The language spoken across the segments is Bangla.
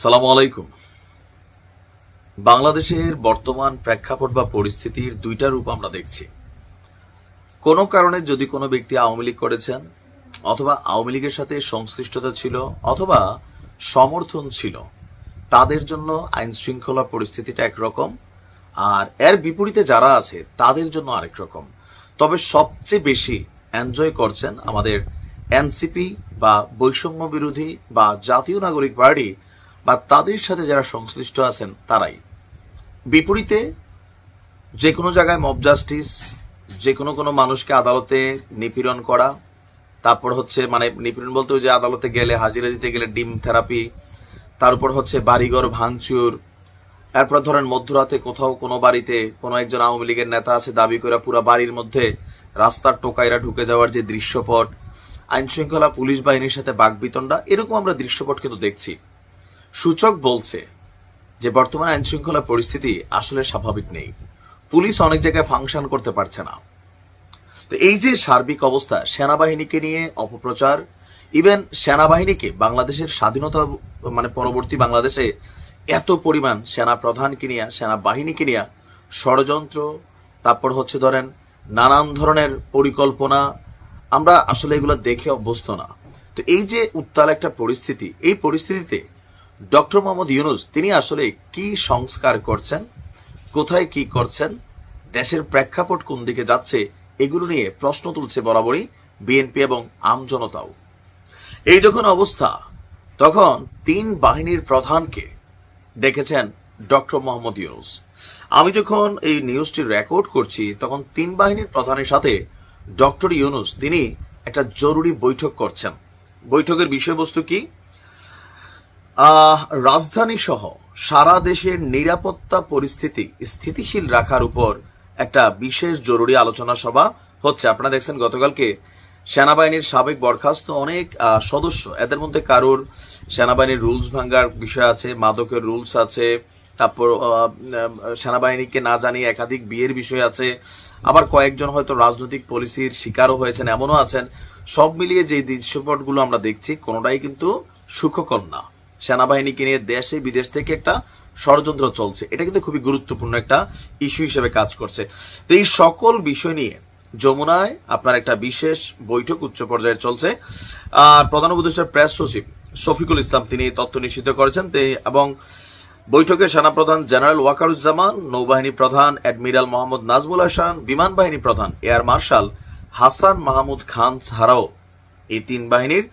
সালামু আলাইকুম। বাংলাদেশের বর্তমান প্রেক্ষাপট বা পরিস্থিতির দুইটা রূপ আমরা দেখছি। কোনো কারণে যদি কোনো ব্যক্তি আওয়ামী লীগ করেছেন, অথবা আওয়ামী লীগের সাথে সংশ্লিষ্টতা ছিল, অথবা সমর্থন ছিল, তাদের জন্য আইন শৃঙ্খলা পরিস্থিতিটা একরকম, আর এর বিপরীতে যারা আছে, তাদের জন্য আরেক রকম। তবে সবচেয়ে বেশি এনজয় করছেন আমাদের এনসিপি বা বৈষম্য বিরোধী বা জাতীয় নাগরিক পার্টি বা তাদের সাথে যারা সংশ্লিষ্ট আছেন তারাই। বিপরীতে যে কোনো জায়গায় মব জাস্টিস যে কোনো কোনো মানুষকে আদালতে নিপীড়ন করা, তারপর হচ্ছে মানে নিপীড়ন বলতে যে আদালতে গেলে, হাজিরা দিতে গেলে ডিম থেরাপি তার উপর হচ্ছে বাড়িঘর ভাঙচুর, এরপর ধরেন মধ্যরাতে কোথাও কোনো বাড়িতে কোনো একজন আওয়ামী লীগের নেতা আছে, দাবি করে পুরো বাড়ির মধ্যে রাস্তার টোকাইরা ঢুকে যাওয়ার যে দৃশ্যপট, আইনশৃঙ্খলা, পুলিশ বাহিনীর সাথে বাগবিতণ্ডা এরকম আমরা দৃশ্যপট কিন্তু দেখছি। সূচক বলছে যে বর্তমান আইন শৃঙ্খলা পরিস্থিতি আসলে স্বাভাবিক নেই। পুলিশ অনেক জায়গায় ফাংশন করতে পারছে না। তো এই যে সার্বিক অবস্থা, সেনাবাহিনীকে নিয়ে অপপ্রচার, ইভেন সেনাবাহিনীকে বাংলাদেশের স্বাধীনতা মানে পরবর্তী বাংলাদেশে এত পরিমাণ সেনা প্রধানকে নিয়ে সেনা বাহিনীকে নিয়ে ষড়যন্ত্র, তারপর হচ্ছে ধরেন নানান ধরনের পরিকল্পনা, আমরা আসলে এগুলো দেখে অভ্যস্ত না। তো এই যে উত্তাল একটা পরিস্থিতি, এই পরিস্থিতিতে ডক্টর মোহাম্মদ ইউনুস, তিনি আসলে কি সংস্কার করছেন? কোথায় কি করছেন? দেশের প্রেক্ষাপট কোন দিকে যাচ্ছে? এগুলো নিয়ে প্রশ্ন তুলছে বরাবরই বিএনপি এবং আমজনতাও এই যখন অবস্থা, তখন তিন বাহিনীর প্রধানকে ডেকেছেন ডক্টর মোহাম্মদ ইউনুস। আমি যখন এই নিউজটি রেকর্ড করছি, তখন তিন বাহিনীর প্রধানের সাথে ডক্টর ইউনুস, তিনি একটা জরুরি বৈঠক করছেন। বৈঠকের বিষয়বস্তু কি? রাজধানী সহ সারা দেশের নিরাপত্তা পরিস্থিতি স্থিতিশীল রাখার উপর একটা বিশেষ জরুরি আলোচনা সভা হচ্ছে। আপনারা দেখছেন গতকালকে সেনাবাহিনীর সাবেক বরখাস্ত অনেক সদস্য। এদের মধ্যে কারোর সেনাবাহিনীর রুলস ভাঙ্গার বিষয় আছে, মাদকের রুলস আছে, তারপর সেনাবাহিনীকে না জানিয়ে একাধিক বিয়ের বিষয় আছে। আবার কয়েকজন হয়তো রাজনৈতিক পলিসির শিকারও হয়েছেন, এমনও আছেন। সব মিলিয়ে যে দৃশ্যপটগুলো আমরা দেখছি, কোনোটাই কিন্তু সুখকর না। সেনাবাহিনীকে নিয়ে দেশে বিদেশ থেকে একটা ষড়যন্ত্র চলছে। এটা কিন্তু খুবই গুরুত্বপূর্ণ একটা ইস্যু হিসেবে কাজ করছে। তো এই সকল বিষয় নিয়ে যমুনায় আপনার একটা বিশেষ বৈঠক উচ্চ পর্যায়ে চলছে। আর প্রধান উপদেষ্টার প্রেস সচিব শফিকুল ইসলাম তিনি তথ্য নিশ্চিত করেছেন। এবং বৈঠকে সেনাপ্রধান জেনারেল ওয়াকারুজ্জামান, নৌবাহিনী প্রধান অ্যাডমিরাল মোহাম্মদ নাজমুল হাসান বিমান বাহিনী প্রধান এয়ার মার্শাল হাসান মাহমুদ খান ছাড়াও এই তিন বাহিনীর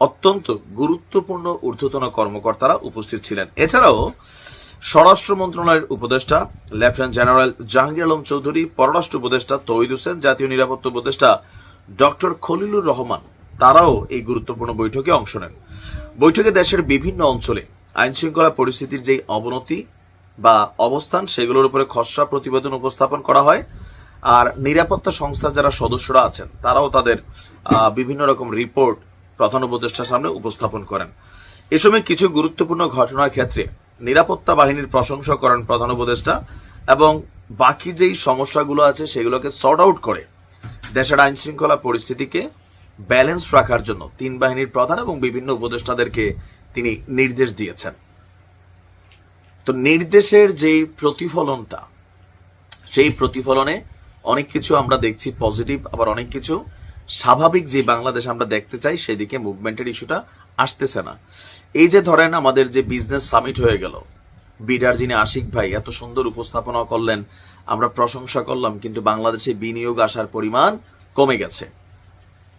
অত্যন্ত গুরুত্বপূর্ণ ঊর্ধ্বতন কর্মকর্তারা উপস্থিত ছিলেন। এছাড়াও স্বরাষ্ট্র মন্ত্রণালয়ের উপদেষ্টা, লেফটেন্যান্ট জেনারেল জাহাঙ্গীর আলম চৌধুরী, পররাষ্ট্র উপদেষ্টা তৈদ হোসেন, জাতীয় নিরাপত্তা উপদেষ্টা ডক্টর খলিলুর রহমান, তারাও এই গুরুত্বপূর্ণ বৈঠকে অংশ নেন। বৈঠকে দেশের বিভিন্ন অঞ্চলে আইন শৃঙ্খলা পরিস্থিতির যে অবনতি বা অবস্থান, সেগুলোর উপরে খসড়া প্রতিবেদন উপস্থাপন করা হয়। আর নিরাপত্তা সংস্থার যারা সদস্যরা আছেন, তারাও তাদের বিভিন্ন রকম রিপোর্ট প্রধান উপদেষ্টার সামনে উপস্থাপন করেন। এ সময় কিছু গুরুত্বপূর্ণ ঘটনার ক্ষেত্রে নিরাপত্তা বাহিনীর প্রশংসা করেন প্রধান উপদেষ্টা এবং বাকি যেই সমস্যাগুলো আছে সেগুলোকে সর্ট আউট করে দেশের আইন শৃঙ্খলা পরিস্থিতিকে ব্যালেন্স রাখার জন্য তিন বাহিনীর প্রধান এবং বিভিন্ন উপদেষ্টাদেরকে তিনি নির্দেশ দিয়েছেন। তো নির্দেশের যেই প্রতিফলনটা, সেই প্রতিফলনে অনেক কিছু আমরা দেখছি পজিটিভ আবার অনেক কিছু স্বাভাবিক যে বাংলাদেশ আমরা দেখতে চাই, সেদিকে মুভমেন্টের ইস্যুটা আসতেছে না। এই যে ধরেন আমাদের যে বিজনেস সামিট হয়ে গেল, বিডার যিনি আশিক ভাই এত সুন্দর উপস্থাপনা করলেন, আমরা প্রশংসা করলাম, কিন্তু বাংলাদেশে বিনিয়োগ আসার পরিমাণ কমে গেছে।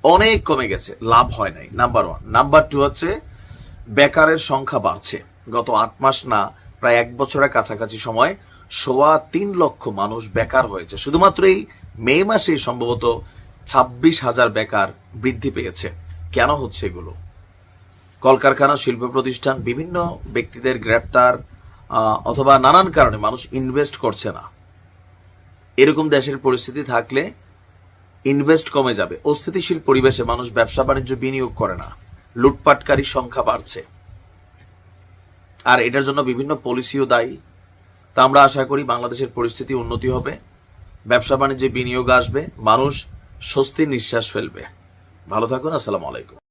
অনেক কমে গেছে, লাভ হয় নাই। নাম্বার ওয়ান নাম্বার টু হচ্ছে, বেকারের সংখ্যা বাড়ছে। গত আট মাস না, প্রায় এক বছরের কাছাকাছি সময়, সোয়া তিন লক্ষ মানুষ বেকার হয়েছে। শুধুমাত্র এই মে মাসেই সম্ভবত ছাব্বিশ হাজার বেকার বৃদ্ধি পেয়েছে। কেন হচ্ছে এগুলো? কলকারখানা, শিল্প প্রতিষ্ঠান, বিভিন্ন ব্যক্তিদের গ্রেপ্তার অথবা নানান কারণে মানুষ ইনভেস্ট করছে না। এরকম দেশের পরিস্থিতি থাকলে ইনভেস্ট কমে যাবে। অস্থিতিশীল পরিবেশে মানুষ ব্যবসা বাণিজ্য বিনিয়োগ করে না। লুটপাটকারীর সংখ্যা বাড়ছে। আর এটার জন্য বিভিন্ন পলিসিও দায়ী। তা আমরা আশা করি বাংলাদেশের পরিস্থিতি উন্নতি হবে। ব্যবসা বাণিজ্যে বিনিয়োগ আসবে। মানুষ স্বস্তির নিঃশ্বাস ফেলবে। ভালো থাকুন আসসালামু আলাইকুম।